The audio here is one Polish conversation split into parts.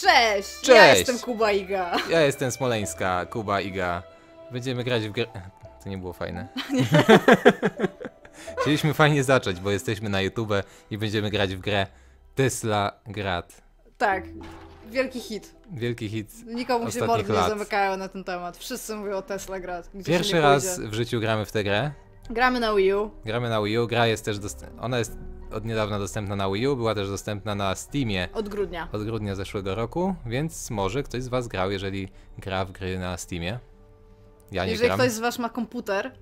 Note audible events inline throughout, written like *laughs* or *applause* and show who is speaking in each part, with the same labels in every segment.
Speaker 1: Cześć! Ja
Speaker 2: Cześć!
Speaker 1: jestem Kuba Iga.
Speaker 2: Ja jestem Smoleńska, Kuba, Iga. Będziemy grać w grę... *laughs* To nie było fajne. *laughs* *laughs* Chcieliśmy fajnie zacząć, bo jesteśmy na YouTube i będziemy grać w grę Tesla Grad.
Speaker 1: Tak, wielki hit.
Speaker 2: Wielki hit.
Speaker 1: Nikomu się mordy nie zamykają na ten temat. Wszyscy mówią o Tesla Grad.
Speaker 2: Pierwszy
Speaker 1: nie
Speaker 2: raz w życiu gramy w tę grę.
Speaker 1: Gramy na Wii U.
Speaker 2: Gramy na Wii U. Gra jest też dostępna. Ona jest od niedawna dostępna na Wii U, była też dostępna na Steamie
Speaker 1: Od grudnia.
Speaker 2: od grudnia zeszłego roku, więc może ktoś z Was grał, jeżeli gra w gry na Steamie. Ja nie
Speaker 1: Jeżeli
Speaker 2: gram,
Speaker 1: ktoś z was ma komputer,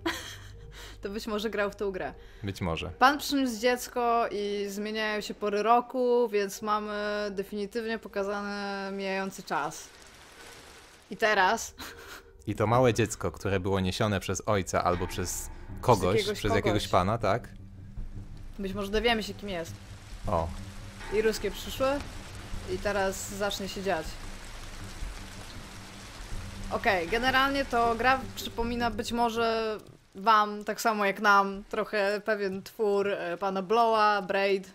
Speaker 1: *laughs* to być może grał w tę grę.
Speaker 2: być może.
Speaker 1: Pan przyniósł dziecko i zmieniają się pory roku, więc mamy definitywnie pokazany mijający czas. I teraz
Speaker 2: I to małe dziecko, które było niesione przez ojca albo przez kogoś,
Speaker 1: jakiegoś
Speaker 2: przez
Speaker 1: kogoś.
Speaker 2: jakiegoś pana, tak?
Speaker 1: Być może dowiemy się kim jest.
Speaker 2: O,
Speaker 1: I ruskie przyszły i teraz zacznie się dziać. Okej, generalnie to gra przypomina być może wam, tak samo jak nam, trochę pewien twór e, pana Blowa, Braid.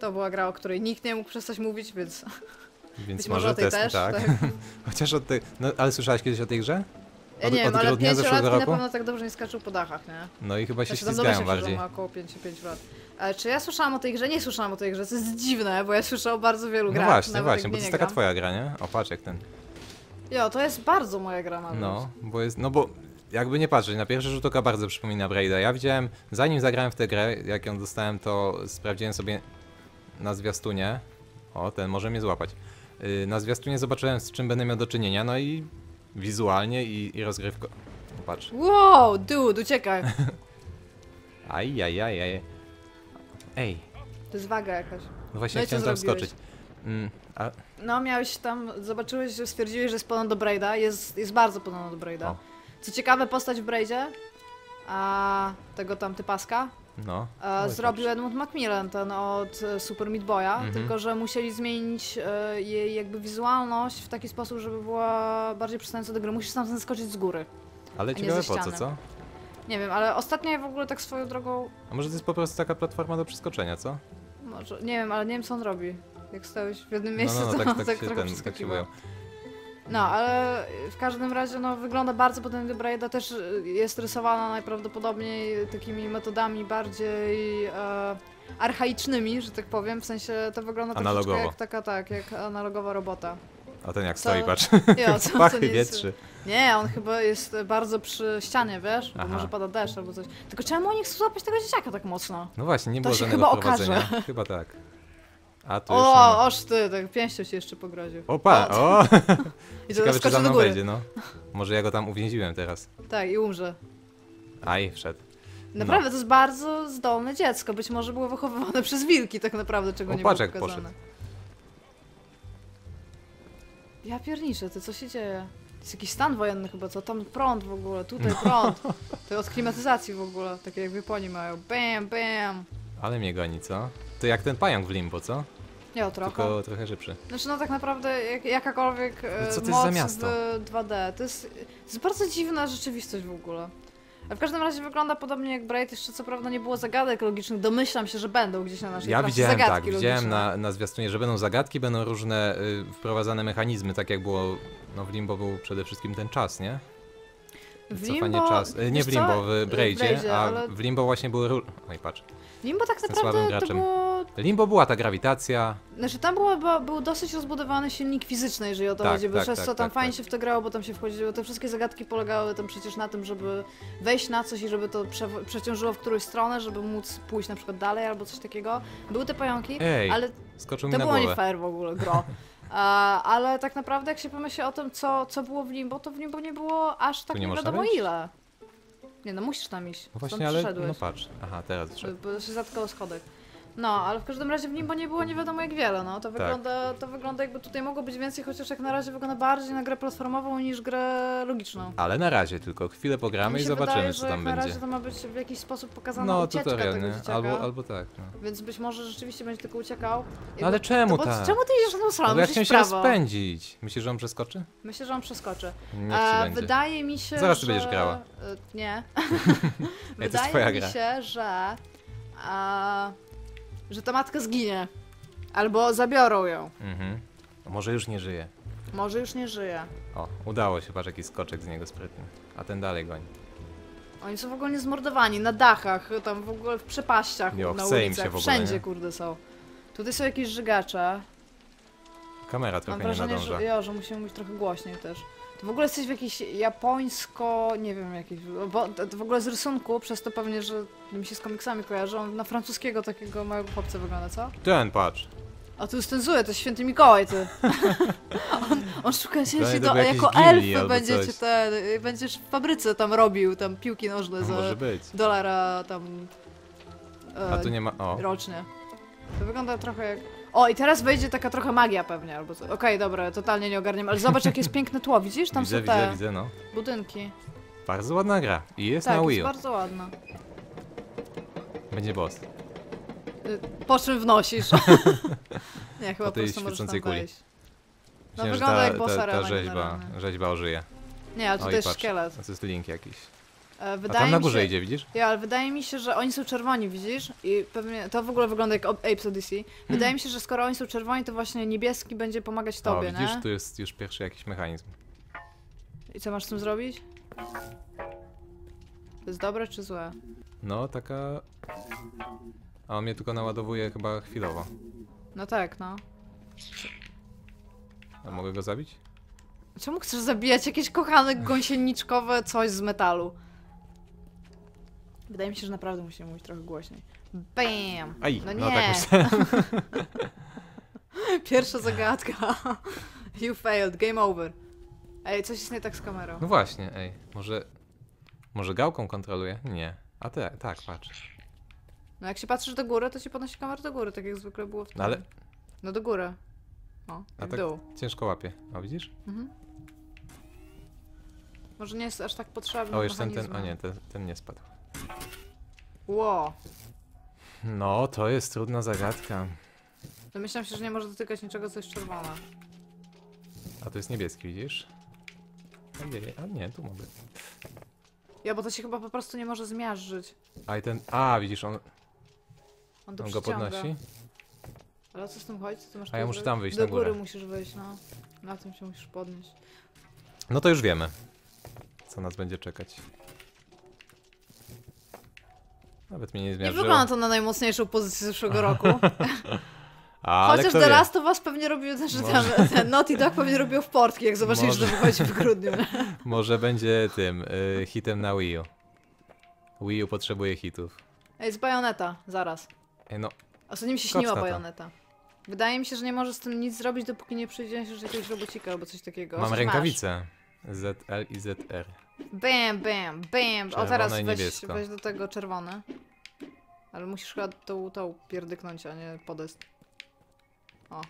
Speaker 1: To była gra, o której nikt nie mógł przestać mówić, więc
Speaker 2: więc *laughs*
Speaker 1: być może o tej też.
Speaker 2: tak. *laughs* Chociaż od tej. No, ale słyszałeś kiedyś o tej grze? Od-
Speaker 1: nie wiem,
Speaker 2: od
Speaker 1: ale
Speaker 2: grudnia zeszłego
Speaker 1: na
Speaker 2: roku?
Speaker 1: pewno tak dobrze nie skaczą po dachach, nie?
Speaker 2: No i chyba się
Speaker 1: Znaczy, domyślam się,
Speaker 2: bardziej.
Speaker 1: ma około 5-5 lat. Ale czy ja słyszałam o tej grze? Nie słyszałam o tej grze, co jest dziwne, bo ja słyszę o bardzo wielu
Speaker 2: No
Speaker 1: grach.
Speaker 2: właśnie,
Speaker 1: nawet
Speaker 2: właśnie,
Speaker 1: jak
Speaker 2: bo to jest taka
Speaker 1: gram.
Speaker 2: twoja gra, nie? O, patrz jak ten.
Speaker 1: Jo, to jest bardzo moja gra nawet.
Speaker 2: No, bo jest. No bo jakby nie patrzeć, na pierwszy rzut oka bardzo przypomina Braida. Ja widziałem, zanim zagrałem w tę grę, jak ją dostałem, to sprawdziłem sobie na zwiastunie. O, ten może mnie złapać. Yy, Na zwiastunie zobaczyłem, z czym będę miał do czynienia, no i wizualnie i, i rozgrywko. No, Patrz.
Speaker 1: Wow, dude, uciekaj.
Speaker 2: Aj, aj, aj, aj. Ej,
Speaker 1: To jest waga jakaś.
Speaker 2: no właśnie
Speaker 1: No
Speaker 2: chciałem tam
Speaker 1: zrobiłeś?
Speaker 2: skoczyć. Mm, a,
Speaker 1: No, miałeś tam, zobaczyłeś, że stwierdziłeś, że jest podobna do Braida. Jest, jest bardzo podobna do Braida.
Speaker 2: O.
Speaker 1: Co ciekawe, postać w Braidzie, a tego tam typaska,
Speaker 2: no.
Speaker 1: a,
Speaker 2: Oj,
Speaker 1: zrobił Edmund Macmillan, ten od e, Super Meat Boya,
Speaker 2: Mhm.
Speaker 1: tylko że musieli zmienić e, jej jakby wizualność w taki sposób, żeby była bardziej przystająca do gry. Musisz tam zaskoczyć z góry.
Speaker 2: Ale ciekawe po co, co?
Speaker 1: Nie wiem, ale ostatnio w ogóle tak swoją drogą,
Speaker 2: A może to jest po prostu taka platforma do przeskoczenia, co?
Speaker 1: może, nie wiem, ale nie wiem co on robi. Jak stałeś w jednym miejscu,
Speaker 2: no, no,
Speaker 1: to
Speaker 2: tak,
Speaker 1: tak,
Speaker 2: tak, się,
Speaker 1: trochę
Speaker 2: ten, tak się
Speaker 1: przeskakiwał.
Speaker 2: boją.
Speaker 1: No, ale w każdym razie no, wygląda bardzo podobnie do Braida, też y, jest rysowana najprawdopodobniej takimi metodami bardziej e, archaicznymi, że tak powiem, w sensie to wygląda troszeczkę
Speaker 2: Analogowo.
Speaker 1: jak taka, tak, jak analogowa robota.
Speaker 2: A ten jak
Speaker 1: Co-
Speaker 2: stoi, patrz. *laughs*
Speaker 1: Jo, *laughs* co,
Speaker 2: Pachy wietrzy.
Speaker 1: nie, on chyba jest bardzo przy ścianie, wiesz, bo
Speaker 2: Aha.
Speaker 1: może pada deszcz albo coś. Tylko czemu oni chcą złapać tego dzieciaka tak mocno?
Speaker 2: No właśnie, nie
Speaker 1: To
Speaker 2: było
Speaker 1: się
Speaker 2: żadnego
Speaker 1: chyba okaże.
Speaker 2: Chyba tak. A tu
Speaker 1: O,
Speaker 2: ma...
Speaker 1: oż ty, tak pięścią się jeszcze pogroził.
Speaker 2: Opa,
Speaker 1: O,
Speaker 2: o! *laughs*
Speaker 1: I to *laughs*
Speaker 2: Ciekawe, czy
Speaker 1: skoczy
Speaker 2: za
Speaker 1: do
Speaker 2: mną
Speaker 1: góry.
Speaker 2: wejdzie, no. *laughs* Może ja go tam uwięziłem teraz.
Speaker 1: Tak, i umrze.
Speaker 2: Aj, wszedł.
Speaker 1: Naprawdę, to jest bardzo zdolne dziecko. Być może było wychowywane przez wilki, tak naprawdę, czego
Speaker 2: O,
Speaker 1: nie
Speaker 2: patrz,
Speaker 1: było
Speaker 2: jak
Speaker 1: pokazane.
Speaker 2: poszedł.
Speaker 1: Ja pierniczę, ty co się dzieje? To jest jakiś stan wojenny chyba, co? Tam prąd w ogóle, tutaj prąd. To od klimatyzacji w ogóle, takie jak w Japonii mają. Bam, bam.
Speaker 2: Ale mnie goni, co? To jak ten pająk w limbo, co?
Speaker 1: Nie, o trochę.
Speaker 2: Tylko trochę szybszy.
Speaker 1: Znaczy no tak naprawdę jak, jakakolwiek e,
Speaker 2: No co to jest
Speaker 1: moc
Speaker 2: za miasto?
Speaker 1: w 2D. To jest, to jest bardzo dziwna rzeczywistość w ogóle. A w każdym razie wygląda podobnie jak Braid, jeszcze co prawda nie było zagadek logicznych, domyślam się, że będą gdzieś na naszej
Speaker 2: Ja widziałem tak,
Speaker 1: zagadki
Speaker 2: widziałem
Speaker 1: logiczne.
Speaker 2: na, na zwiastunie, że będą zagadki, będą różne y, wprowadzane mechanizmy, tak jak było, no w Limbo był przede wszystkim ten czas, nie?
Speaker 1: W
Speaker 2: Cofanie
Speaker 1: Limbo-
Speaker 2: czas. y, Nie
Speaker 1: wiesz
Speaker 2: w
Speaker 1: co?
Speaker 2: Limbo, w Braidzie,
Speaker 1: Braidzie,
Speaker 2: a
Speaker 1: ale
Speaker 2: w Limbo właśnie były ró... Oj, patrz.
Speaker 1: Limbo tak
Speaker 2: Jestem słabym
Speaker 1: naprawdę to
Speaker 2: graczem.
Speaker 1: było...
Speaker 2: Limbo była ta grawitacja,
Speaker 1: Znaczy tam było, był dosyć rozbudowany silnik fizyczny, jeżeli o to
Speaker 2: Tak,
Speaker 1: chodzi, bo
Speaker 2: tak,
Speaker 1: przez
Speaker 2: tak,
Speaker 1: co tam
Speaker 2: tak,
Speaker 1: fajnie
Speaker 2: tak.
Speaker 1: się w to grało, bo tam się wchodziło, te wszystkie zagadki polegały tam przecież na tym, żeby wejść na coś i żeby to prze, przeciążyło w którąś stronę, żeby móc pójść na przykład dalej albo coś takiego. Były te pająki,
Speaker 2: Ej,
Speaker 1: ale
Speaker 2: mi
Speaker 1: to
Speaker 2: na
Speaker 1: było nie fair w ogóle, gro. *laughs* Ale tak naprawdę jak się pomyśli o tym, co, co było w Limbo, to w Limbo nie było aż tak
Speaker 2: nie
Speaker 1: wiadomo
Speaker 2: wejść?
Speaker 1: ile. Nie no, musisz tam iść,
Speaker 2: No właśnie, ale no patrz. Aha, teraz wszedł.
Speaker 1: Bo się zatkało schodek. No, ale w każdym razie w nim, bo nie było nie wiadomo jak wiele, no.
Speaker 2: Tak.
Speaker 1: To wygląda, to wygląda jakby tutaj mogło być więcej, chociaż jak na razie wygląda bardziej na grę platformową niż grę logiczną.
Speaker 2: Ale na razie tylko chwilę pogramy i zobaczymy,
Speaker 1: wydaje,
Speaker 2: co tam
Speaker 1: jak na
Speaker 2: będzie.
Speaker 1: razie to ma być w jakiś sposób pokazana
Speaker 2: No,
Speaker 1: ucieczka
Speaker 2: tutorial,
Speaker 1: tego dzieciaka.
Speaker 2: Albo, albo tak. No.
Speaker 1: Więc być może rzeczywiście będzie tylko uciekał.
Speaker 2: No ale czemu
Speaker 1: to, bo,
Speaker 2: tak?
Speaker 1: Czemu ty idziesz na tą?
Speaker 2: No bo ja chciałem się rozpędzić. Myślisz, że on przeskoczy?
Speaker 1: Myślę, że on przeskoczy.
Speaker 2: Niech
Speaker 1: E,
Speaker 2: będzie.
Speaker 1: wydaje mi się,
Speaker 2: Zaraz
Speaker 1: że...
Speaker 2: ty będziesz grała.
Speaker 1: E, nie. *laughs* *laughs*
Speaker 2: jest
Speaker 1: wydaje mi się, że... E, że ta matka zginie. Albo zabiorą ją.
Speaker 2: Mhm. Może już nie żyje.
Speaker 1: Może już nie żyje.
Speaker 2: O, udało się, patrz jaki skoczek z niego sprytny. A ten dalej goni.
Speaker 1: Oni są w ogóle zmordowani na dachach, tam w ogóle w przepaściach,
Speaker 2: Jo,
Speaker 1: na
Speaker 2: chce im
Speaker 1: ulicach,
Speaker 2: się w ogóle,
Speaker 1: wszędzie
Speaker 2: nie?
Speaker 1: kurde są. Tutaj są jakieś żygacze.
Speaker 2: Kamera
Speaker 1: Mam
Speaker 2: trochę nie
Speaker 1: wrażenie,
Speaker 2: nadąża.
Speaker 1: że, jo, że musimy mówić trochę głośniej też. To w ogóle jesteś w jakiś japońsko, nie wiem, jakiś, bo to, to w ogóle z rysunku, przez to pewnie, że mi się z komiksami on na francuskiego takiego małego chłopca wygląda, co?
Speaker 2: Ten, patrz.
Speaker 1: A tu stęzuje, to jest święty Mikołaj, ty. *laughs* on, on szuka się,
Speaker 2: to
Speaker 1: do,
Speaker 2: był jakiś
Speaker 1: jako
Speaker 2: gilli
Speaker 1: elf
Speaker 2: albo
Speaker 1: będziecie
Speaker 2: coś.
Speaker 1: te, będziesz w fabryce tam robił, tam piłki nożne
Speaker 2: No,
Speaker 1: za
Speaker 2: może być.
Speaker 1: dolara tam e,
Speaker 2: A tu nie ma. O,
Speaker 1: rocznie. To wygląda trochę jak... O, i teraz wejdzie taka trochę magia pewnie, albo co. Okej, dobra, totalnie nie ogarniam, ale zobacz jakie jest piękne tło, widzisz? Tam
Speaker 2: widzę,
Speaker 1: są te
Speaker 2: widzę, widzę, no.
Speaker 1: budynki.
Speaker 2: Bardzo ładna gra. I jest
Speaker 1: tak,
Speaker 2: na Wii
Speaker 1: jest
Speaker 2: U.
Speaker 1: bardzo ładna.
Speaker 2: Będzie boss.
Speaker 1: Y, Po czym wnosisz? *laughs* nie, chyba
Speaker 2: Po tej
Speaker 1: prostu możesz tam
Speaker 2: świecącej kuli.
Speaker 1: wejść.
Speaker 2: Myślałem, że
Speaker 1: wygląda jak boss
Speaker 2: ta, ta
Speaker 1: arena
Speaker 2: rzeźba,
Speaker 1: generalnie.
Speaker 2: rzeźba ożyje.
Speaker 1: Nie, ale
Speaker 2: O,
Speaker 1: tutaj
Speaker 2: i
Speaker 1: jest
Speaker 2: patrz.
Speaker 1: szkielet.
Speaker 2: To jest link jakiś.
Speaker 1: E,
Speaker 2: A
Speaker 1: wydaje
Speaker 2: tam na górze
Speaker 1: się...
Speaker 2: idzie, widzisz?
Speaker 1: Ja, ale wydaje mi się, że oni są czerwoni, widzisz? I pewnie to w ogóle wygląda jak Apes Odyssey. Wydaje mi się, że skoro oni są czerwoni, to właśnie niebieski będzie pomagać tobie,
Speaker 2: o, widzisz,
Speaker 1: nie?
Speaker 2: tu jest już pierwszy jakiś mechanizm.
Speaker 1: I co masz z tym zrobić? To jest dobre czy złe?
Speaker 2: No, taka... A on mnie tylko naładowuje chyba chwilowo.
Speaker 1: No tak, no.
Speaker 2: A mogę go zabić?
Speaker 1: Czemu chcesz zabijać jakieś kochane gąsieniczkowe coś z metalu? Wydaje mi się, że naprawdę musimy mówić trochę głośniej. Bam!
Speaker 2: Aj,
Speaker 1: no
Speaker 2: no
Speaker 1: nie.
Speaker 2: tak myślałem. *laughs*
Speaker 1: Pierwsza zagadka. You failed, game over. Ej, coś jest nie tak z kamerą.
Speaker 2: No właśnie, ej, może... Może gałką kontroluje? Nie. A te, tak, patrz.
Speaker 1: No jak się patrzysz do góry, to się podnosi kamerę do góry, tak jak zwykle było w tym.
Speaker 2: No ale
Speaker 1: No do góry. O,
Speaker 2: A
Speaker 1: i w
Speaker 2: tak-
Speaker 1: dół.
Speaker 2: ciężko łapie. O, widzisz?
Speaker 1: Mhm. Może nie jest aż tak potrzebny
Speaker 2: O, jeszcze ten, ten, o nie, ten, ten nie spadł.
Speaker 1: Ło.
Speaker 2: No, to jest trudna zagadka.
Speaker 1: Domyślam się, że nie może dotykać niczego, co jest czerwone.
Speaker 2: A to jest niebieski, widzisz? Ojej, a nie, tu mogę.
Speaker 1: Ja, bo to się chyba po prostu nie może zmiażdżyć.
Speaker 2: A i ten, a widzisz, on,
Speaker 1: On to
Speaker 2: on go
Speaker 1: przyciąga.
Speaker 2: podnosi?
Speaker 1: Ale co z tym chodzi? Co ty masz
Speaker 2: A ja muszę tam wyjść
Speaker 1: Do
Speaker 2: na górę.
Speaker 1: góry musisz wyjść, no. Na tym się musisz podnieść.
Speaker 2: No to już wiemy, co nas będzie czekać. Nawet mnie nie
Speaker 1: Nie
Speaker 2: zmierzyło.
Speaker 1: wygląda to na najmocniejszą pozycję zeszłego roku. *laughs*
Speaker 2: Ale
Speaker 1: Chociaż The? Last of Us pewnie robił, znaczy ten, ten Naughty Dog pewnie robił w portki, jak zobaczyli, że to
Speaker 2: Może.
Speaker 1: wychodzi w grudniu. nie? *laughs*
Speaker 2: Może będzie tym, y, hitem na Wii U. Wii U potrzebuje hitów.
Speaker 1: Ej, z Bajoneta, zaraz.
Speaker 2: Ej, no,
Speaker 1: Ostatnio mi się śniła
Speaker 2: to.
Speaker 1: Bajoneta. Wydaje mi się, że nie możesz z tym nic zrobić, dopóki nie przyjdzie jakiegoś robocika albo coś takiego.
Speaker 2: mam
Speaker 1: Coś
Speaker 2: rękawice. ZL i ZR.
Speaker 1: Bam, bam, bam. O teraz
Speaker 2: i
Speaker 1: weź, weź do tego czerwone. Ale musisz chyba tą, tą pierdyknąć, a nie podest. O.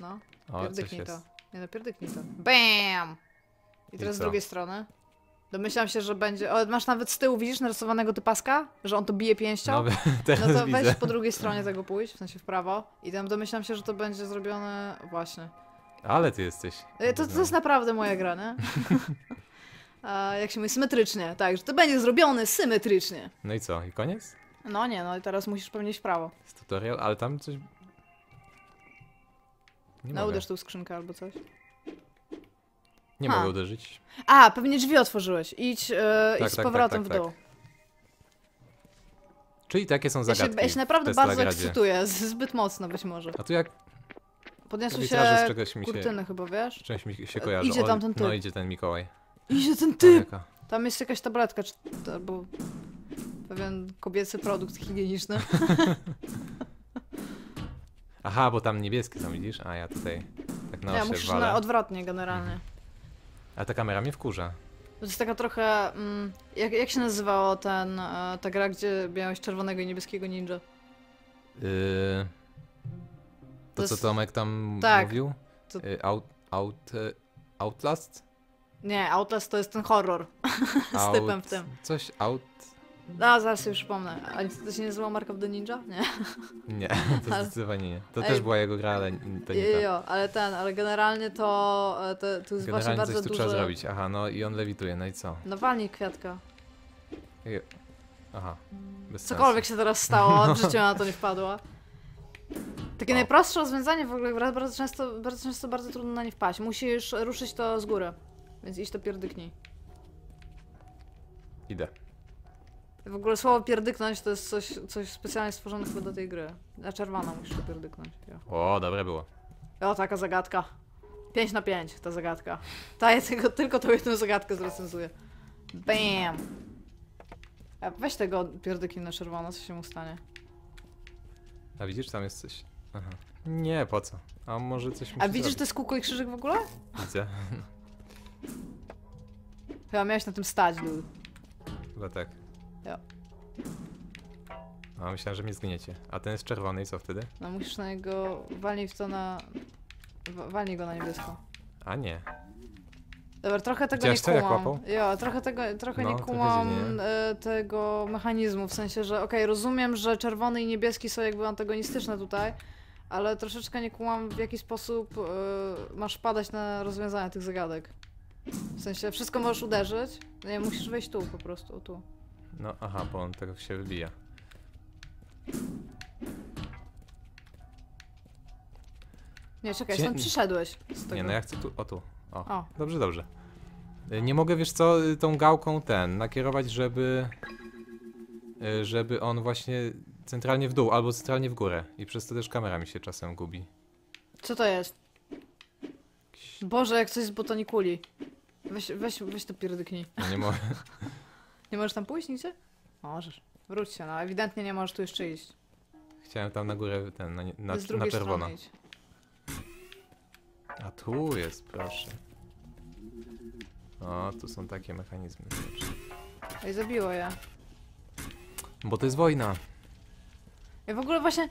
Speaker 1: No,
Speaker 2: O, coś
Speaker 1: pierdyknij to.
Speaker 2: jest.
Speaker 1: Nie no, pierdyknij to. Bam! I
Speaker 2: I
Speaker 1: teraz z
Speaker 2: co?
Speaker 1: drugiej strony. Domyślam się, że będzie... O, masz nawet z tyłu, widzisz, narysowanego typaska? Że on to bije pięścią?
Speaker 2: No, *laughs* teraz
Speaker 1: No to
Speaker 2: widzę.
Speaker 1: weź po drugiej stronie tego pójść, w sensie w prawo. I tam domyślam się, że to będzie zrobione właśnie.
Speaker 2: Ale ty jesteś.
Speaker 1: E, To, to jest naprawdę moja gra, nie? *laughs* A, jak się mówi, symetrycznie, tak, że to będzie zrobione symetrycznie.
Speaker 2: No i co? I koniec?
Speaker 1: No nie, no i teraz musisz pewnie iść w prawo.
Speaker 2: Jest tutorial, ale tam coś... Nie
Speaker 1: No
Speaker 2: mogę.
Speaker 1: uderz tą skrzynkę albo coś.
Speaker 2: Nie
Speaker 1: Ha.
Speaker 2: mogę uderzyć.
Speaker 1: A, pewnie drzwi otworzyłeś. Idź, e,
Speaker 2: Tak,
Speaker 1: idź z
Speaker 2: tak,
Speaker 1: powrotem
Speaker 2: tak, tak,
Speaker 1: w dół.
Speaker 2: Czyli takie są
Speaker 1: Ja się,
Speaker 2: zagadki.
Speaker 1: ja się naprawdę bardzo ekscytuję, z- zbyt mocno być może.
Speaker 2: A tu jak
Speaker 1: Podniosły
Speaker 2: z
Speaker 1: się
Speaker 2: czegoś mi się,
Speaker 1: kurtyny chyba, wiesz?
Speaker 2: czymś mi się kojarzy.
Speaker 1: idzie
Speaker 2: O,
Speaker 1: tam ten
Speaker 2: No idzie ten Mikołaj.
Speaker 1: Idzie ten typ!
Speaker 2: jaka.
Speaker 1: Tam jest jakaś tabletka, czy, albo pewien kobiecy produkt higieniczny. *laughs*
Speaker 2: Aha, bo tam niebieskie są, widzisz? A ja tutaj tak na
Speaker 1: Nie,
Speaker 2: osie
Speaker 1: musisz
Speaker 2: walę.
Speaker 1: na odwrotnie generalnie.
Speaker 2: A ta kamera mnie wkurza.
Speaker 1: To jest taka trochę. Mm, jak, jak się nazywało ten, e, ta gra, gdzie miałeś czerwonego i niebieskiego ninja?
Speaker 2: Yy... To,
Speaker 1: To
Speaker 2: co
Speaker 1: jest-
Speaker 2: Tomek tam
Speaker 1: tak.
Speaker 2: mówił?
Speaker 1: To-
Speaker 2: Yy, out, out, yy, Outlast?
Speaker 1: Nie, Outlast to jest ten horror. *laughs* Z typem w tym.
Speaker 2: Coś out...
Speaker 1: No, zaraz sobie przypomnę. A to się nie nazywa Mark of the Ninja? Nie. *laughs*
Speaker 2: Nie, *laughs* to
Speaker 1: Ale-
Speaker 2: zdecydowanie nie. To
Speaker 1: Ej.
Speaker 2: też była jego gra, ale to nie
Speaker 1: Jo, jo, ale ten, ale generalnie to, e, to, to jest właśnie
Speaker 2: Generalnie
Speaker 1: bardzo
Speaker 2: coś tu trzeba zrobić. Aha, no i on lewituje, no i co?
Speaker 1: No walnij kwiatka.
Speaker 2: I- Aha, bez
Speaker 1: Cokolwiek
Speaker 2: sensu.
Speaker 1: się teraz stało, w życiu na to nie wpadła. Takie
Speaker 2: O.
Speaker 1: najprostsze rozwiązanie w ogóle, bardzo często, bardzo często bardzo trudno na nie wpaść. Musisz ruszyć to z góry. Więc iść to pierdyknij.
Speaker 2: Idę.
Speaker 1: W ogóle słowo pierdyknąć to jest coś, coś specjalnie stworzone chyba do tej gry. Na czerwono musisz to pierdyknąć.
Speaker 2: O, dobre było.
Speaker 1: O, taka zagadka. 5 na 5 ta zagadka. Ta ja tylko, tylko tą jedną zagadkę zrecenzuję. Bam! A weź tego pierdyknij na czerwono, co się mu stanie.
Speaker 2: A widzisz, tam jest coś. Aha. Nie, po co? A może coś
Speaker 1: A
Speaker 2: musi
Speaker 1: widzisz, to jest kółko i krzyżyk w ogóle?
Speaker 2: Widzę. *laughs*
Speaker 1: Chyba miałeś na tym stać, dude.
Speaker 2: Chyba tak.
Speaker 1: Ja.
Speaker 2: A myślałem, że mnie zgniecie. A ten jest czerwony i co wtedy?
Speaker 1: No musisz na niego, walnij w to na... wa- Walnij go na niebiesko.
Speaker 2: A nie.
Speaker 1: Dobra, trochę tego
Speaker 2: Widziałeś
Speaker 1: nie
Speaker 2: to, jak
Speaker 1: kumam.
Speaker 2: łapał?
Speaker 1: Jo, trochę tego, trochę
Speaker 2: No,
Speaker 1: nie
Speaker 2: trochę
Speaker 1: kumam
Speaker 2: dziwnie.
Speaker 1: e, tego mechanizmu, w sensie, że okej, rozumiem, że czerwony i niebieski są jakby antagonistyczne tutaj, ale troszeczkę nie kumam w jaki sposób e, masz padać na rozwiązanie tych zagadek. W sensie, wszystko możesz uderzyć, nie, musisz wejść tu po prostu, tu.
Speaker 2: No aha, bo on tego się wybija.
Speaker 1: Nie, czekaj,
Speaker 2: Cie-
Speaker 1: stąd przyszedłeś z tego.
Speaker 2: Nie, no ja chcę tu. O tu. O.
Speaker 1: O.
Speaker 2: Dobrze, dobrze. Y, Nie mogę, wiesz co, y, tą gałką ten nakierować, żeby. y, Żeby on właśnie centralnie w dół albo centralnie w górę. I przez to też kamera mi się czasem gubi.
Speaker 1: Co to jest? Boże, jak coś z botanikuli. Weź, weź, weź to pierdyknij.
Speaker 2: No nie mogę. *laughs*
Speaker 1: Nie możesz tam pójść nigdzie? Możesz. Wróć się, no ewidentnie nie możesz tu jeszcze iść.
Speaker 2: Chciałem tam na górę ten, na, nie- na,
Speaker 1: z
Speaker 2: na
Speaker 1: drugiej
Speaker 2: czerwono.
Speaker 1: strony idź.
Speaker 2: A tu jest, proszę. O, tu są takie mechanizmy. zobacz.
Speaker 1: Ej, zabiło je.
Speaker 2: Bo to jest wojna.
Speaker 1: Ja w ogóle właśnie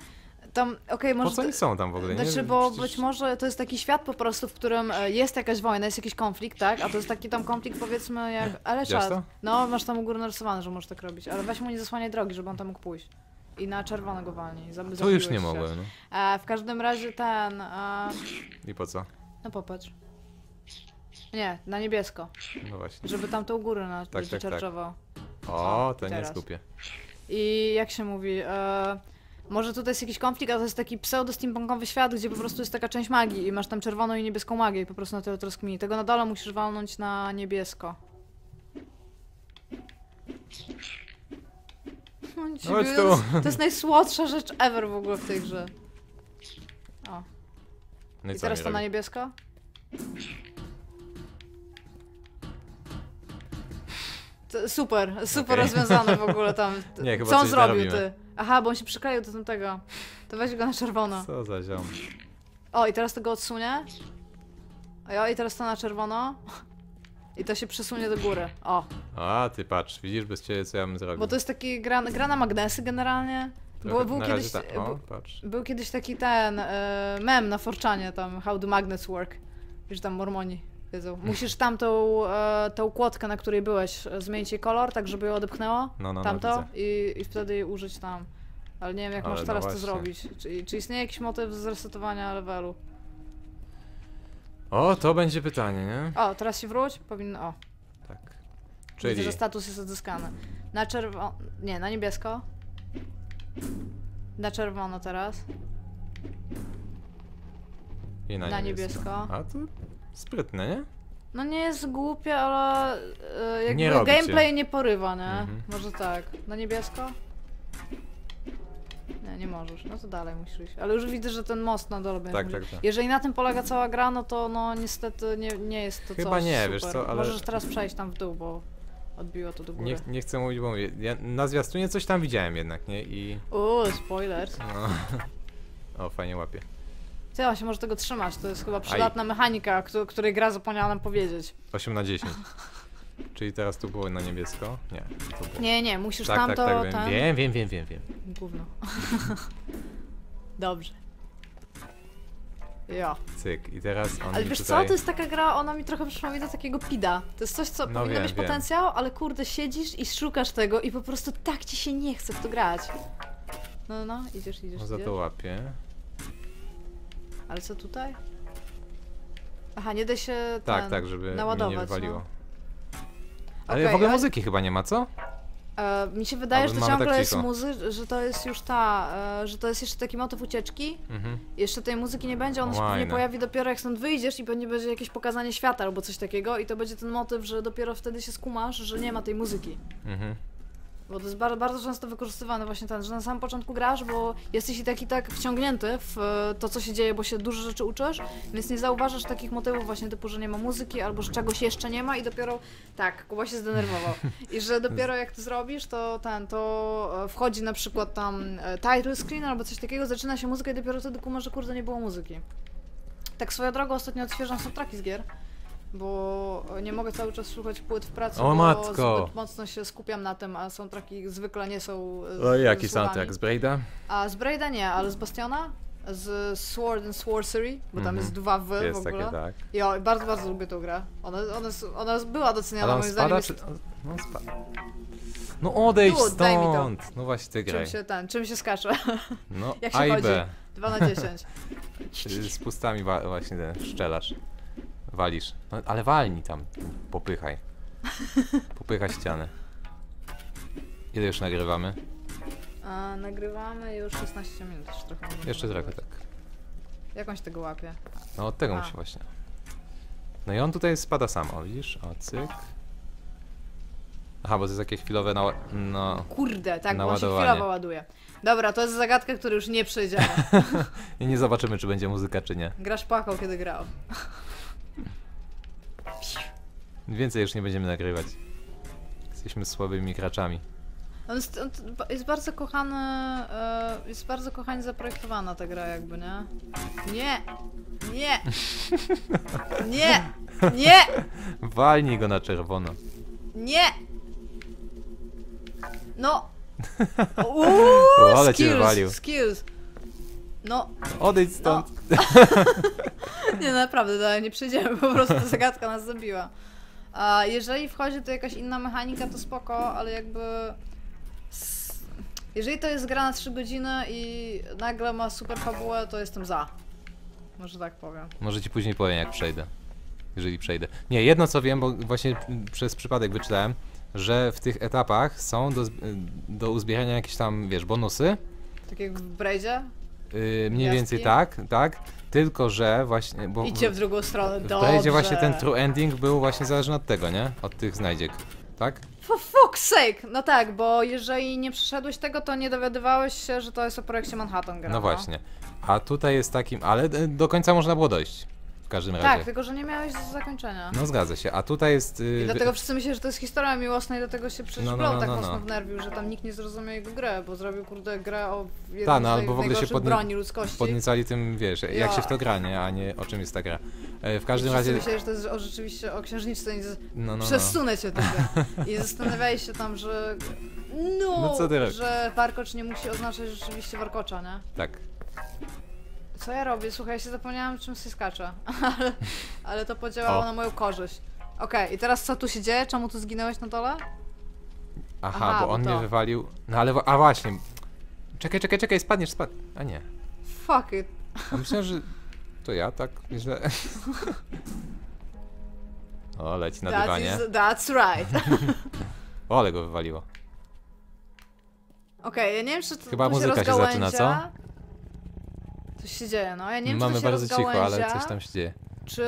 Speaker 1: tam,
Speaker 2: Po
Speaker 1: może...
Speaker 2: co oni są tam w ogóle? Nie
Speaker 1: Znaczy,
Speaker 2: wiem,
Speaker 1: bo
Speaker 2: przecież-
Speaker 1: być może to jest taki świat po prostu, w którym e, jest jakaś wojna, jest jakiś konflikt, tak? A to jest taki tam konflikt powiedzmy jak... Ale
Speaker 2: to?
Speaker 1: No, masz tam u góry narysowane, że możesz tak robić, ale weź mu nie zasłaniaj drogi, żeby on tam mógł pójść. I na czerwono go walnij. Zab-
Speaker 2: To już nie mogłem, no.
Speaker 1: E, w każdym razie ten... E,
Speaker 2: I po co?
Speaker 1: no popatrz. Nie, na niebiesko.
Speaker 2: No właśnie.
Speaker 1: Żeby tam to u góry na
Speaker 2: Tak,
Speaker 1: tak,
Speaker 2: tak. O, to nie jest głupie.
Speaker 1: I jak się mówi, e, może tutaj jest jakiś konflikt, a to jest taki pseudo-steampunkowy świat, gdzie po prostu jest taka część magii i masz tam czerwoną i niebieską magię i po prostu na tyle to rozkmini. Tego na dole musisz walnąć na niebiesko. No, ci-
Speaker 2: Chodź
Speaker 1: to,
Speaker 2: tu.
Speaker 1: jest, to jest najsłodsza rzecz ever w ogóle w tej grze. O,
Speaker 2: No i,
Speaker 1: i
Speaker 2: co
Speaker 1: teraz
Speaker 2: mi
Speaker 1: to na
Speaker 2: robi?
Speaker 1: niebiesko? To super, super
Speaker 2: Okej.
Speaker 1: rozwiązane w ogóle tam. *laughs*
Speaker 2: Nie, chyba
Speaker 1: Co on
Speaker 2: coś
Speaker 1: zrobił
Speaker 2: narobimy.
Speaker 1: ty? Aha, bo on się przykleił do tamtego. To weź go na czerwono.
Speaker 2: Co za ziom.
Speaker 1: O, i teraz to go odsunie. O, i teraz to na czerwono. I to się przesunie do góry. O,
Speaker 2: A, ty patrz, widzisz bez ciebie co ja bym zrobił.
Speaker 1: bo to jest taki gra, gra na magnesy generalnie.
Speaker 2: Trochę-
Speaker 1: Był, kiedyś,
Speaker 2: tak. O,
Speaker 1: był,
Speaker 2: patrz.
Speaker 1: był kiedyś taki ten e, mem na Forczanie tam, how do magnets work. Wiesz, tam mormoni wiedzą. Musisz tamtą e, tą kłodkę, na której byłeś, zmienić jej kolor, tak żeby ją odepchnęło.
Speaker 2: No, no, no,
Speaker 1: tamto
Speaker 2: widzę.
Speaker 1: i, i wtedy jej użyć tam. Ale nie wiem, jak
Speaker 2: Ale
Speaker 1: masz
Speaker 2: no
Speaker 1: teraz to
Speaker 2: właśnie.
Speaker 1: zrobić. Czy, czy istnieje jakiś motyw zresetowania levelu?
Speaker 2: O, to będzie pytanie, nie?
Speaker 1: O, teraz się wróć, powinno. O,
Speaker 2: Tak.
Speaker 1: Czyli...
Speaker 2: Czyli
Speaker 1: że status jest odzyskany. Na czerwono. Nie, na niebiesko. Na czerwono teraz.
Speaker 2: i na,
Speaker 1: na
Speaker 2: niebiesko.
Speaker 1: niebiesko.
Speaker 2: A to sprytne, nie?
Speaker 1: No nie jest głupie, ale e, jakby
Speaker 2: Nie robi
Speaker 1: gameplay nie porywa, nie?
Speaker 2: Mhm.
Speaker 1: Może tak. Na niebiesko? Nie, nie możesz. No to dalej musisz iść. Ale już widzę, że ten most na dole będzie.
Speaker 2: Tak, tak, tak.
Speaker 1: Jeżeli na tym polega cała gra, no to no niestety nie, nie jest to
Speaker 2: Chyba
Speaker 1: coś
Speaker 2: nie,
Speaker 1: super.
Speaker 2: wiesz co, ale-
Speaker 1: Możesz teraz przejść tam w dół, bo odbiło to do góry.
Speaker 2: Nie, nie chcę mówić, bo mówię. Ja na zwiastunie coś tam widziałem jednak, nie? I.
Speaker 1: Uuu, spoilers.
Speaker 2: No. *laughs* O, fajnie łapie.
Speaker 1: Ty, on się może tego trzymać, to jest chyba przydatna mechanika, któ- której gra zapomniała nam powiedzieć.
Speaker 2: 8 na 10. Czyli teraz tu było na niebiesko? Nie. Tu było.
Speaker 1: Nie, nie, musisz
Speaker 2: tak,
Speaker 1: tam
Speaker 2: tak,
Speaker 1: to...
Speaker 2: tak, wiem.
Speaker 1: ten...
Speaker 2: wiem, wiem, wiem, wiem, wiem.
Speaker 1: Gówno. *laughs* Dobrze. Ja.
Speaker 2: Cyk. I teraz on
Speaker 1: Ale wiesz
Speaker 2: tutaj...
Speaker 1: co, to jest taka gra, ona mi trochę przypomina do takiego pida. To jest coś, co
Speaker 2: No
Speaker 1: powinno
Speaker 2: wiem,
Speaker 1: mieć
Speaker 2: wiem.
Speaker 1: potencjał, ale kurde, siedzisz i szukasz tego i po prostu tak ci się nie chce w to grać. No, no, idziesz, idziesz,
Speaker 2: No za to łapie.
Speaker 1: Ale co tutaj? Aha, nie da się
Speaker 2: Tak,
Speaker 1: ten,
Speaker 2: tak, żeby mnie nie
Speaker 1: naładować,
Speaker 2: wywaliło.
Speaker 1: no.
Speaker 2: Ale
Speaker 1: Okej,
Speaker 2: w ogóle
Speaker 1: ale-
Speaker 2: muzyki chyba nie ma, co?
Speaker 1: E, mi się wydaje, że to
Speaker 2: mamy
Speaker 1: ciągle
Speaker 2: tak
Speaker 1: jest
Speaker 2: cicho.
Speaker 1: muzy, że to jest już ta, e, że to jest jeszcze taki motyw ucieczki.
Speaker 2: Mhm.
Speaker 1: Jeszcze tej muzyki nie będzie, ona się pewnie pojawi dopiero jak stąd wyjdziesz i pewnie będzie jakieś pokazanie świata albo coś takiego i to będzie ten motyw, że dopiero wtedy się skumasz, że nie ma tej muzyki.
Speaker 2: Mhm.
Speaker 1: Bo to jest bardzo, bardzo często wykorzystywane właśnie ten, że na samym początku grasz, bo jesteś i tak i tak wciągnięty w e, to, co się dzieje, bo się dużo rzeczy uczysz, więc nie zauważasz takich motywów właśnie typu, że nie ma muzyki albo że czegoś jeszcze nie ma i dopiero tak, Kuba się zdenerwował. *laughs* I że dopiero jak to zrobisz, to ten, to e, wchodzi na przykład tam e, title screen albo coś takiego, zaczyna się muzyka i dopiero wtedy kumasz, że kurde nie było muzyki. Tak swoją drogą ostatnio odświeżam soundtracki z gier. Bo nie mogę cały czas słuchać płyt w pracy,
Speaker 2: O,
Speaker 1: bo
Speaker 2: matko.
Speaker 1: zbyt mocno się skupiam na tym, a soundtracki zwykle nie są e, z,
Speaker 2: O, jaki
Speaker 1: słowami.
Speaker 2: soundtrack? Z Braida?
Speaker 1: A z Braida nie, ale z Bastiona, z Sword and Sorcery, bo tam
Speaker 2: Mhm.
Speaker 1: jest dwa w
Speaker 2: Jest
Speaker 1: w ogóle.
Speaker 2: takie, tak.
Speaker 1: Ja bardzo, bardzo lubię tą grę. Ona, ona, ona była doceniana
Speaker 2: on
Speaker 1: moim zdaniem.
Speaker 2: spada czy... No, spada. No odejdź
Speaker 1: mi to.
Speaker 2: stąd! No właśnie ty
Speaker 1: czym
Speaker 2: graj.
Speaker 1: się ten, czym się skacze?
Speaker 2: No *laughs*
Speaker 1: jak się
Speaker 2: A i
Speaker 1: chodzi?
Speaker 2: B.
Speaker 1: 2 na 10.
Speaker 2: Y, *laughs* Z pustami właśnie ten szczelasz. Walisz. No, ale walnij tam. Popychaj. Popychaj ścianę. Ile już nagrywamy?
Speaker 1: A, nagrywamy już 16 minut. Już trochę
Speaker 2: Jeszcze trochę tak.
Speaker 1: Jakąś tego łapię.
Speaker 2: No od tego
Speaker 1: A.
Speaker 2: musi właśnie. No i on tutaj spada sam, o widzisz? O, cyk. Aha, bo to jest jakieś chwilowe na... No...
Speaker 1: Kurde, tak, bo on się chwilowo ładuje. Dobra, to jest zagadka, której już nie przejdziemy. *laughs*
Speaker 2: I nie zobaczymy, czy będzie muzyka, czy nie.
Speaker 1: Grasz płakał, kiedy grał. *laughs*
Speaker 2: Więcej już nie będziemy nagrywać. Jesteśmy słabymi graczami.
Speaker 1: On jest, on jest bardzo kochany, e, jest bardzo kochanie zaprojektowana ta gra jakby, nie? Nie! Nie! *laughs* Nie! Nie!
Speaker 2: Walnij go na czerwono.
Speaker 1: Nie! No! *laughs* Uuu,
Speaker 2: ale cię
Speaker 1: skills,
Speaker 2: wywalił.
Speaker 1: skills. No,
Speaker 2: Odejdź stąd. *laughs*
Speaker 1: nie naprawdę, dalej nie przejdziemy, po prostu zagadka nas zabiła. A jeżeli wchodzi tu jakaś inna mechanika, to spoko, ale jakby... Jeżeli to jest gra na 3 godziny i nagle ma super fabułę, to jestem za. Może tak powiem.
Speaker 2: Może ci później powiem, jak przejdę. Jeżeli przejdę. Nie, jedno co wiem, bo właśnie przez przypadek wyczytałem, że w tych etapach są do, do uzbierania jakieś tam, wiesz, bonusy.
Speaker 1: Tak jak w Braidzie.
Speaker 2: Yy, mniej
Speaker 1: Gwiazdki?
Speaker 2: więcej tak, tak. Tylko, że właśnie. Bo
Speaker 1: Idźcie w drugą stronę, dobrze.
Speaker 2: Właśnie ten true ending był właśnie zależny od tego, nie? Od tych znajdziek. Tak?
Speaker 1: For fuck's sake! No tak, bo jeżeli nie przeszedłeś tego, to nie dowiadywałeś się, że to jest o projekcie Manhattan gra.
Speaker 2: No właśnie. A tutaj jest takim, ale y, do końca można było dojść. W każdym razie.
Speaker 1: Tak, tylko że nie miałeś zakończenia.
Speaker 2: No zgadza się. A tutaj jest. Yy,
Speaker 1: I dlatego wszyscy myśleli, że to jest historia miłosna i dlatego się przecież
Speaker 2: No, no, no,
Speaker 1: tak
Speaker 2: no,
Speaker 1: mocno
Speaker 2: no.
Speaker 1: wnerwił, że tam nikt nie zrozumiał jego grę, bo zrobił kurde grę o jednej
Speaker 2: Ta, no, albo w ogóle się podnie-
Speaker 1: broni ludzkości.
Speaker 2: podniecali tym, wiesz, jak
Speaker 1: Ja.
Speaker 2: się w to gra, nie? A nie o czym jest ta gra. E, W każdym
Speaker 1: Wszyscy
Speaker 2: razie.
Speaker 1: myśleli, że to jest o, rzeczywiście o księżniczce i z...
Speaker 2: No, no, no.
Speaker 1: przesunę cię tego. *laughs* I zastanawiali się tam, że no,
Speaker 2: No
Speaker 1: że warkocz nie musi oznaczać rzeczywiście warkocza, nie?
Speaker 2: Tak.
Speaker 1: Co ja robię? Słuchaj, ja się zapomniałam czym się skacze. *laughs* ale, ale to podziałało
Speaker 2: O.
Speaker 1: na moją korzyść. Okej, i teraz co tu się dzieje? Czemu tu zginąłeś na dole?
Speaker 2: Aha,
Speaker 1: Aha,
Speaker 2: bo
Speaker 1: bo
Speaker 2: on
Speaker 1: to.
Speaker 2: mnie wywalił. No ale. wa- A właśnie. Czekaj, czekaj, czekaj, spadniesz, spad. A nie.
Speaker 1: Fuck it.
Speaker 2: A myślałem, że. To ja tak źle. *laughs* O, leci na
Speaker 1: That
Speaker 2: dywanie.
Speaker 1: is, that's right. *laughs*
Speaker 2: O, ale go wywaliło.
Speaker 1: Okej, ja nie wiem, czy to
Speaker 2: Chyba
Speaker 1: tu
Speaker 2: muzyka się
Speaker 1: się
Speaker 2: zaczyna,
Speaker 1: rozgałęzia. Coś się dzieje, no. Ja nie wiem,
Speaker 2: Mamy
Speaker 1: czy to się
Speaker 2: bardzo cicho, ale coś tam się dzieje.
Speaker 1: Czy...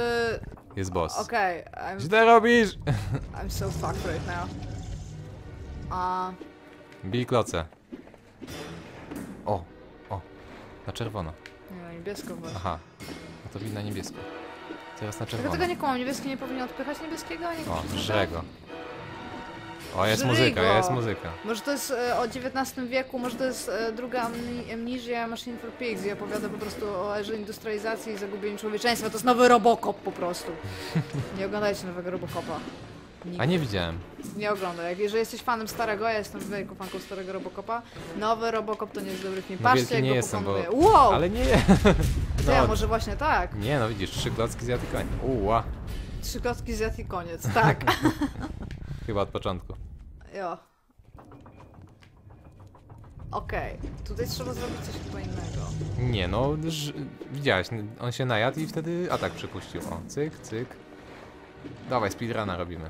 Speaker 2: Jest boss.
Speaker 1: Okej, I'm,
Speaker 2: Źle robisz!
Speaker 1: I'm so fucked right now. A...
Speaker 2: Bij kloce. O, o. Na czerwono.
Speaker 1: Nie no, niebiesko właśnie.
Speaker 2: Aha. No to bij na niebiesko. Teraz na
Speaker 1: Tylko
Speaker 2: czerwono.
Speaker 1: tego nie kumam, niebieski nie powinien odpychać niebieskiego? Nie
Speaker 2: O, żre go. O, jest muzyka,
Speaker 1: go.
Speaker 2: jest muzyka.
Speaker 1: Może to jest e, o XIX wieku, może to jest e, druga amni- amnesia Machine for Pigs i opowiada po prostu o erze industrializacji i zagubieniu człowieczeństwa. To jest nowy Robocop po prostu. *laughs* Nie oglądajcie nowego Robocopa.
Speaker 2: A nie widziałem.
Speaker 1: nie ogląda. Jak, jeżeli jesteś fanem starego, ja jestem wielką fanką starego Robocopa, nowy Robocop to nie jest dobry film.
Speaker 2: No
Speaker 1: Patrzcie, jak
Speaker 2: nie
Speaker 1: go
Speaker 2: jestem, bo-.
Speaker 1: Wow!
Speaker 2: Ale nie. *laughs*
Speaker 1: To ja
Speaker 2: No,
Speaker 1: może właśnie tak.
Speaker 2: nie, no widzisz, trzy klocki zjadł i koń. Uła.
Speaker 1: Trzy kostki zjadł i koniec. Tak. *laughs*
Speaker 2: Chyba od początku.
Speaker 1: Jo. Okej, tutaj trzeba zrobić coś chyba innego.
Speaker 2: Nie, no, widziałaś, n- on się najadł i wtedy atak przypuścił. O, cyk, cyk. Dawaj, speedruna robimy.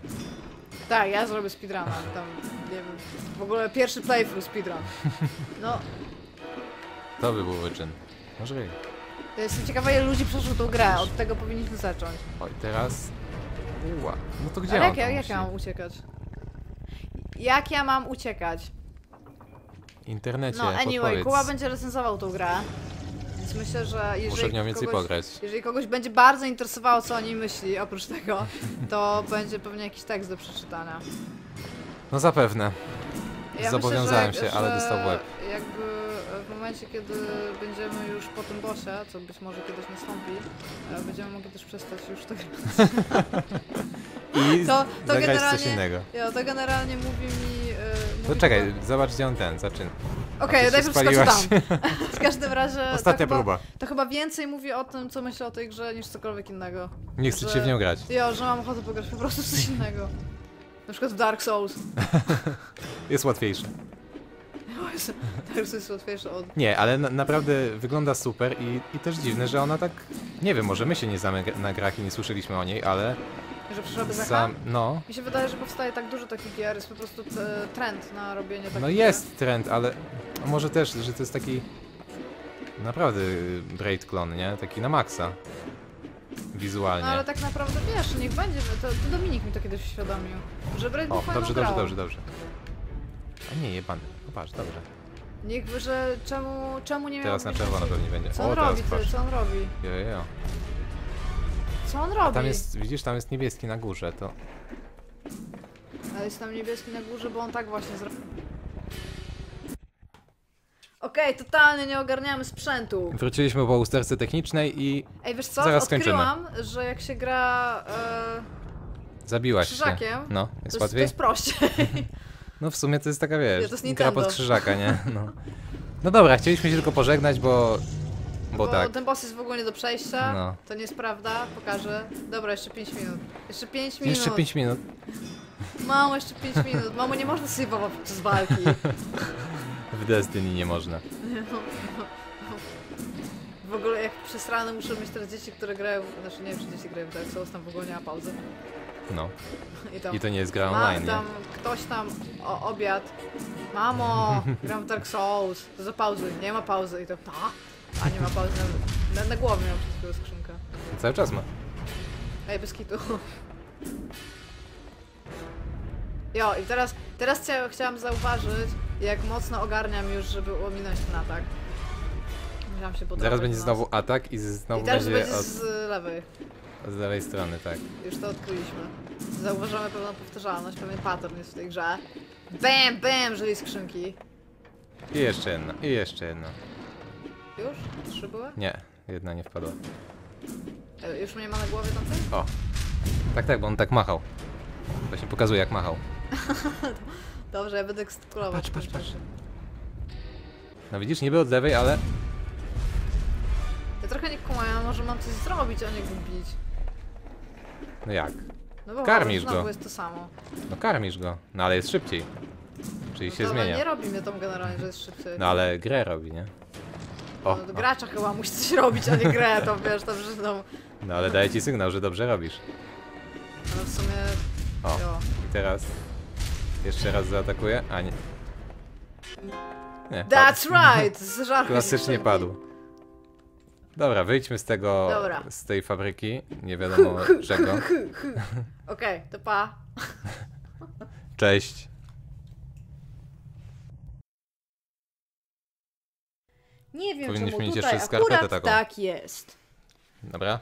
Speaker 1: Tak, ja zrobię speedruna, tam, nie wiem, w ogóle pierwszy playthrough speedrun. No,
Speaker 2: To by był wyczyn. Może
Speaker 1: ja jestem ciekawa ile ludzi przeszło tą grę, od tego powinniśmy zacząć.
Speaker 2: Oj, teraz... Uła. No to gdzie
Speaker 1: Ale jak, jak ja mam uciekać? Jak ja mam uciekać?
Speaker 2: Internecie,
Speaker 1: No anyway,
Speaker 2: podpowiedz.
Speaker 1: Kuba będzie recenzował tą grę. Więc myślę, że jeżeli
Speaker 2: Muszę w nią więcej
Speaker 1: kogoś,
Speaker 2: pograć.
Speaker 1: jeżeli kogoś będzie bardzo interesowało, co o niej myśli, oprócz tego, to będzie pewnie jakiś tekst do przeczytania.
Speaker 2: No zapewne.
Speaker 1: Ja
Speaker 2: Zobowiązałem
Speaker 1: myślę, że,
Speaker 2: się, ale
Speaker 1: że
Speaker 2: dostał w łeb.
Speaker 1: Jakby w momencie, kiedy będziemy już po tym bosie, co być może kiedyś nastąpi, e, będziemy mogli też przestać już to grać. *laughs*
Speaker 2: I *laughs*
Speaker 1: To- to
Speaker 2: zagrać coś
Speaker 1: generalnie-
Speaker 2: innego.
Speaker 1: Ja, to generalnie mówi mi... e,
Speaker 2: To czekaj,
Speaker 1: chyba-
Speaker 2: zobacz gdzie on ten, zaczyna.
Speaker 1: Okej,
Speaker 2: się
Speaker 1: najpierw skoczę tam. *laughs* W każdym razie
Speaker 2: Ostatnia
Speaker 1: to chyba,
Speaker 2: próba.
Speaker 1: to chyba więcej mówi o tym, co myślę o tej grze, niż cokolwiek innego.
Speaker 2: Nie chcę
Speaker 1: że-
Speaker 2: się w nią grać.
Speaker 1: Jo, że mam ochotę pograć po prostu w coś innego. *laughs* Na przykład w Dark Souls.
Speaker 2: Jest łatwiejsze.
Speaker 1: Dark Souls jest łatwiejsze od...
Speaker 2: Nie, ale na, naprawdę wygląda super i, i też dziwne, że ona tak... Nie wiem, może my się nie znamy na grach i nie słyszeliśmy o niej, ale
Speaker 1: Że przyszłaby za
Speaker 2: sam... No,
Speaker 1: Mi się wydaje, że powstaje tak dużo takich gier, jest po prostu t- trend na robienie takich
Speaker 2: no jest trend, ale może też, że to jest taki naprawdę Braid klon, nie? Taki na maksa. Wizualnie.
Speaker 1: No ale tak naprawdę wiesz, niech będzie, to, to Dominik mi to kiedyś uświadomił, że Braid
Speaker 2: O, dobrze, dobrze, dobrze, dobrze. A nie, jebany. No patrz, dobrze.
Speaker 1: Niech, że czemu, czemu nie miał
Speaker 2: Teraz na czerwono pewnie będzie.
Speaker 1: Co
Speaker 2: O,
Speaker 1: on
Speaker 2: teraz
Speaker 1: robi, co on robi?
Speaker 2: Jo, jo, jo.
Speaker 1: Co on robi?
Speaker 2: tam jest, widzisz, tam jest niebieski na górze, to...
Speaker 1: Ale jest tam niebieski na górze, bo on tak właśnie zrobił. Okej, totalnie nie ogarniamy sprzętu.
Speaker 2: Wróciliśmy po usterce technicznej i
Speaker 1: Ej, wiesz co?
Speaker 2: Zaraz skończymy.
Speaker 1: Odkryłam, że jak się gra e,
Speaker 2: zabiłaś się.
Speaker 1: krzyżakiem,
Speaker 2: No,
Speaker 1: to,
Speaker 2: jest
Speaker 1: jest, to
Speaker 2: łatwiej?
Speaker 1: jest prościej.
Speaker 2: No w sumie to jest taka, wiesz,
Speaker 1: Nie, to jest
Speaker 2: gra
Speaker 1: Nintendo.
Speaker 2: pod krzyżaka, nie? No. *laughs* no dobra, chcieliśmy się tylko pożegnać, bo... Bo,
Speaker 1: Bo
Speaker 2: tak.
Speaker 1: ten boss jest w ogóle nie do przejścia.
Speaker 2: No.
Speaker 1: To nie jest prawda, pokażę. Dobra, jeszcze 5 minut. Jeszcze 5 minut.
Speaker 2: Jeszcze 5 minut.
Speaker 1: Mało, jeszcze 5 minut. Mamo, nie można save'ować podczas walki.
Speaker 2: W Destiny nie można.
Speaker 1: W ogóle jak przesrane muszą mieć teraz dzieci, które grają, znaczy nie wiem, czy dzieci grają w Dark Souls, tam w ogóle nie ma pauzy.
Speaker 2: No.
Speaker 1: I tam,
Speaker 2: I to nie jest gra online, nie?
Speaker 1: tam ktoś tam o, obiad. Mamo, *laughs* gram w Dark Souls. To za pauzy. Nie ma pauzy. I to ta? A nie ma pauzy. Na, na, na głowie miał przez chwilę skrzynkę.
Speaker 2: Cały czas ma.
Speaker 1: Ej, bez kitu. Jo, i teraz, teraz chcia, chciałam zauważyć, jak mocno ogarniam już, żeby ominąć ten atak. Musiałam się.
Speaker 2: Zaraz będzie znowu atak i
Speaker 1: I
Speaker 2: znowu
Speaker 1: teraz
Speaker 2: będzie
Speaker 1: będzie
Speaker 2: od,
Speaker 1: z lewej.
Speaker 2: z lewej strony, tak.
Speaker 1: Już to odkryliśmy. Zauważamy pewną powtarzalność, pewien pattern jest w tej grze. Bam, bam, żyli skrzynki.
Speaker 2: I jeszcze jedna, i jeszcze jedna.
Speaker 1: Już? Trzy były?
Speaker 2: Nie, jedna nie wpadła.
Speaker 1: E, Już mnie ma na głowie tamten?
Speaker 2: O. Tak, tak, bo on tak machał. Właśnie pokazuje jak machał. *laughs*
Speaker 1: Dobrze, ja będę gestykolować.
Speaker 2: Patrz, patrz, patrz. No widzisz, niby od lewej, ale...
Speaker 1: Ja trochę nie kumam, może mam coś zrobić, a nie go bić.
Speaker 2: No jak?
Speaker 1: No bo
Speaker 2: Karmisz
Speaker 1: znowu
Speaker 2: go.
Speaker 1: jest to samo.
Speaker 2: No karmisz go. No ale jest szybciej. Czyli
Speaker 1: No
Speaker 2: się
Speaker 1: to
Speaker 2: zmienia.
Speaker 1: Nie robi mnie tam generalnie, że jest szybciej.
Speaker 2: No ale grę robi, nie? O,
Speaker 1: No, to
Speaker 2: o.
Speaker 1: gracza chyba musi coś robić, a nie grę, to wiesz, to że no,
Speaker 2: no ale daje ci sygnał, że dobrze robisz.
Speaker 1: no w sumie...
Speaker 2: O,
Speaker 1: Jo.
Speaker 2: i teraz jeszcze raz zaatakuje, a nie. Nie, padł.
Speaker 1: That's right! Z żarkiem
Speaker 2: Klasycznie padł. Dobra, wyjdźmy z tego,
Speaker 1: Dobra.
Speaker 2: z tej fabryki, nie wiadomo czego.
Speaker 1: Okej, to pa.
Speaker 2: Cześć.
Speaker 1: Nie wiem
Speaker 2: Powinniśmy
Speaker 1: czemu
Speaker 2: mieć
Speaker 1: tutaj
Speaker 2: jeszcze skarpetę
Speaker 1: akurat
Speaker 2: taką.
Speaker 1: tak jest.
Speaker 2: Dobra,